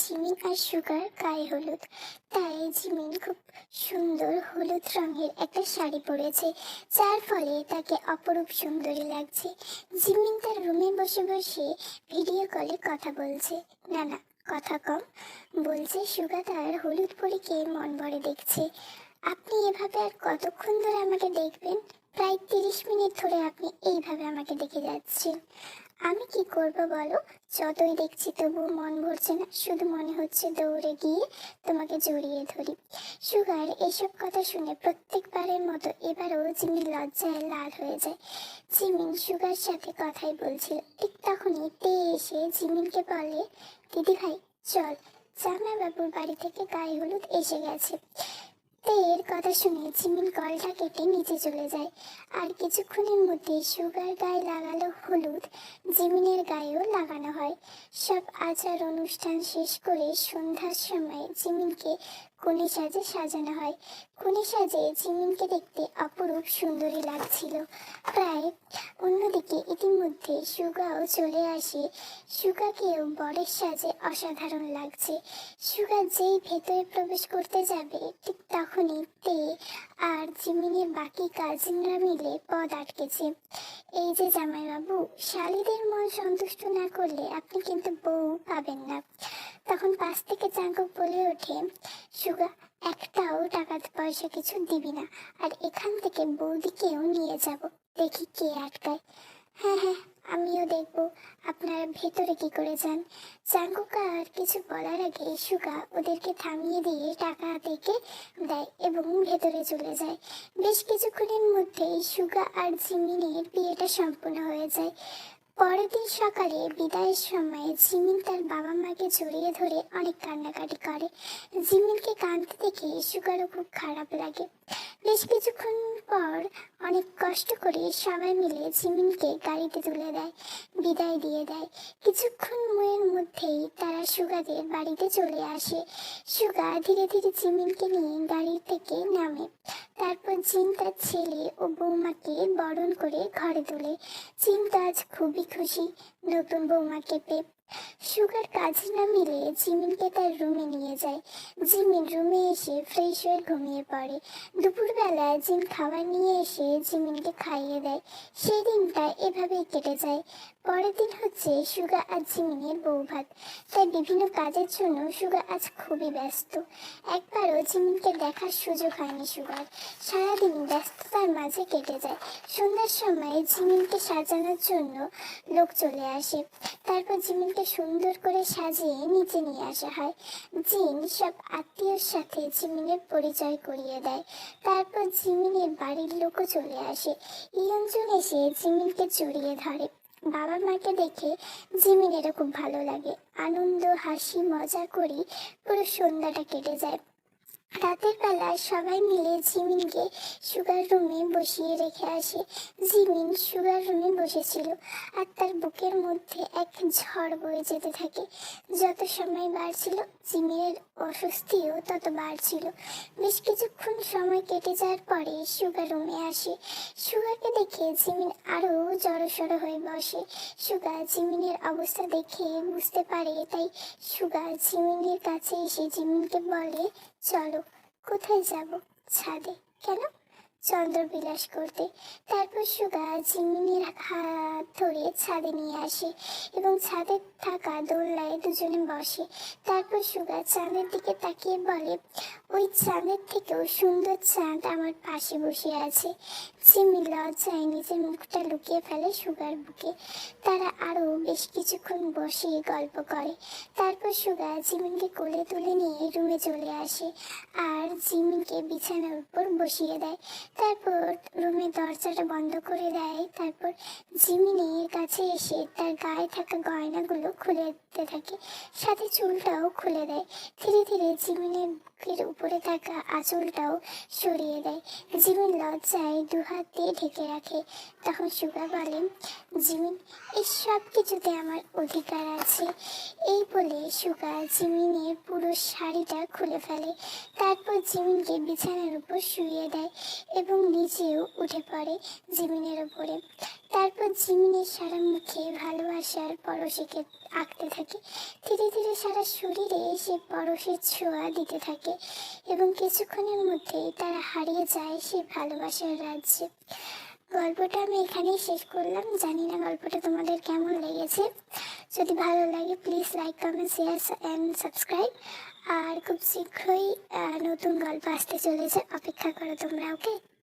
Jimin আর sugar গায়ে হলুদ। তাই জিমিন খুব সুন্দর হলুদ রঙের একটা শাড়ি পরেছে, যার ফলে তাকে অপরূপ সুন্দরী লাগছে। জিমিন তার রুমে বসে বসে ভিডিও কলে কথা বলছে। না না কথা কম। বলছে, সুগা তার হলুদ পরীকে মন ভরে দেখছে? আপনি এভাবে আর কতক্ষণ ধরে আমাকে দেখবেন? প্রায় তিরিশ মিনিট ধরে আপনি এইভাবে আমাকে দেখে যাচ্ছেন। আমি কি করব বলো? যতই দেখছি তবু মন ভরছে না। শুধু মনে হচ্ছে দৌড়ে গিয়ে তোমাকে জড়িয়ে ধরি। সুগার, এসব কথা শুনে প্রত্যেকবারের মতো এবারও জিমিন লজ্জায় লাল হয়ে যায়। জিমিন সুগার সাথে কথাই বলছিল। ঠিক তখনই তে এসে জিমিনকে বলে দিদি ভাই চল। জামাই বাবুর বাড়ি থেকে গায়ে হলুদ এসে গেছে। তের কথা শুনে জিমিন কলটা কেটে নিচে চলে যায়। আর কিছুক্ষণের মধ্যে সুগার গায়ে লাগালো হলুদ, জিমিনের গায়েও লাগানো হয়। সব আচার অনুষ্ঠান শেষ করে সন্ধ্যার সময় জিমিনকে কোণে সাজে সাজানো হয়। কোণে সাজে জিমিনকে দেখতে অপরূপ সুন্দরী লাগছিল। প্রায় অন্যদিকে ইতিমধ্যে সুগাও চলে আসে। সুগাকেও বরের সাজে অসাধারণ লাগছে। সুগা যেই ভেতরে প্রবেশ করতে যাবে, ঠিক তখনই তে আর জিমিনের বাকি কাজিনরা মিলে পদ আটকেছে। এই যে জামাইবাবু, শালিদের মন সন্তুষ্ট না করলে আপনি কিন্তু বউ পাবেন না। তখন পাশ থেকে চাঙ্কক বলে ওঠে, সুগা, একটাও টাকা পয়সা কিছু দিবি না। আর এখান থেকে বৌদিকেও নিয়ে যাব, দেখি কে আটকায়। হ্যাঁ হ্যাঁ আমিও দেখব, আপনারা ভেতরে কি করে যান? চাঙ্গুকা আর কিছু বলার আগে সুগা ওদেরকে থামিয়ে দিয়ে টাকা থেকে দেয় এবং ভেতরে চলে যায়। বেশ কিছুক্ষণের মধ্যেই সুগা আর জিমিনের বিয়েটা সম্পূর্ণ হয়ে যায়। পরের দিন সকালে বিদায়ের সময় জিমিন তার বাবা মাকে জড়িয়ে ধরে অনেক কান্নাকাটি করে। জিমিনকে কাঁদতে দেখে সুগারও খুব খারাপ লাগে। বেশ কিছুক্ষণ পর অনেক কষ্ট করে সবাই মিলে জিমিনকে গাড়িতে তুলে দেয়, বিদায় দিয়ে দেয়। কিছুক্ষণ ময়ের মধ্যেই তারা সুগাদের বাড়িতে চলে আসে। সুগা ধীরে ধীরে জিমিনকে নিয়ে গাড়ি থেকে নামে। তারপর তার ছেলে ও বৌমাকে বরণ করে ঘরে তোলে। চিন্তা আজ খুবই খুশি নতুন বৌমাকে পেয়ে। সুগার কাজে না মিলে জিমিনকে তার রুমে নিয়ে যায়। জিমিন রুমে এসে ফ্রেশ হয়ে ঘুমিয়ে পড়ে। দুপুরবেলা জিম খাবার নিয়ে এসে জিমিনকে খাইয়ে দেয়। সেই দিনটা এভাবেই কেটে যায়। পরের দিন হচ্ছে সুগা আর জিমিনের বউ ভাত। তাই বিভিন্ন কাজের জন্য সুগা আজ খুবই ব্যস্ত। একবারও জিমিনকে দেখার সুযোগ হয়নি সুগার। সারাদিন ব্যস্ততার মাঝে কেটে যায়। সন্ধ্যার সময় জিমিনকে সাজানোর জন্য লোক চলে আসে। তারপর জিমিনকে সুন্দর করে সাজিয়ে নিচে নিয়ে আসা হয়। জিন সব আত্মীয়র সাথে জিমিনের পরিচয় করিয়ে দেয়। তারপর জিমিনের বাড়ির লোকও চলে আসে। ইয়ঞ্জন এসে জিমিনকে জড়িয়ে ধরে। বাবা মাকে দেখে জিমিনেরও খুব ভালো লাগে। আনন্দ, হাসি, মজা করি পুরো সন্ধ্যাটা কেটে যায়। রাতের বেলা সবাই মিলে জিমিনকে সুগার রুমে বসিয়ে রেখে আসে। জিমিন সুগার রুমে বসেছিল আর তার বুকের মধ্যে এক ঝড় বয়ে যেতে থাকে। যত সময় বাড়ছিল, জিমিনের অস্বস্তিও তত বাড়ছিল। বেশ কিছুক্ষণ সময় কেটে যাওয়ার পরে সুগার রুমে আসে। সুগারকে দেখে জিমিন আরও জড়সড় হয়ে বসে। সুগা জিমিনের অবস্থা দেখে বুঝতে পারে, তাই সুগা জিমিনের কাছে এসে জিমিনকে বলে, চলো। কোথায় যাব ছাদে? কেন? চন্দ্রবিলাস করতে। তারপর সুগা জিমিনের হাত ধরে ছাদে নিয়ে আসে এবং ছাদে থাকা দোলনায় দুজনে বসে। তারপর সুগা চাঁদের দিকে তাকিয়ে বলে, ওই চাঁদের থেকেও সুন্দর চাঁদ আমার পাশে বসে আছে। জিমি লজ্জায় নিজের মুখটা লুকিয়ে ফেলে সুগার বুকে। তারা আরও বেশ কিছুক্ষণ বসে গল্প করে। তারপর সুগা জিমিনকে কোলে তুলে নিয়ে রুমে চলে আসে আর জিমিনকে বিছানার উপর বসিয়ে দেয়। তারপর রুমের দরজাটা বন্ধ করে দেয়। তারপর জিমিনের কাছে এসে তার গায়ে থাকা গয়নাগুলো খুলে দিতে থাকে। সাথে চুলটাও খুলে দেয়। ধীরে ধীরে জিমিনের বুকের উপরে থাকা আঁচলটাও সরিয়ে দেয়। জিমিন লজ্জায় দু হাত দিয়ে ঢেকে রাখে। তখন সুগা বলেন জিমিন এই সব কিছুতে আমার অধিকার আছে। এই বলে সুগা জিমিনের পুরো শাড়িটা খুলে ফেলে। তারপর জিমিনকে বিছানার উপর শুইয়ে দেয় এবং নিজেও উঠে পড়ে জিমিনের উপরে। তারপর জিমিনের সারা মুখে ভালোবাসার পরশিকে আঁকতে থাকে। ধীরে ধীরে সারা শরীরে সে পরশের ছোঁয়া দিতে থাকে এবং কিছুক্ষণের মধ্যেই তারা হারিয়ে যায় সে ভালোবাসার রাজ্যে। গল্পটা আমি এখানেই শেষ করলাম। জানি না গল্পটা তোমাদের কেমন লেগেছে। যদি ভালো লাগে please like comment share and subscribe আর খুব শীঘ্রই নতুন গল্প আসতে চলেছে। অপেক্ষা করো তোমরা ওকে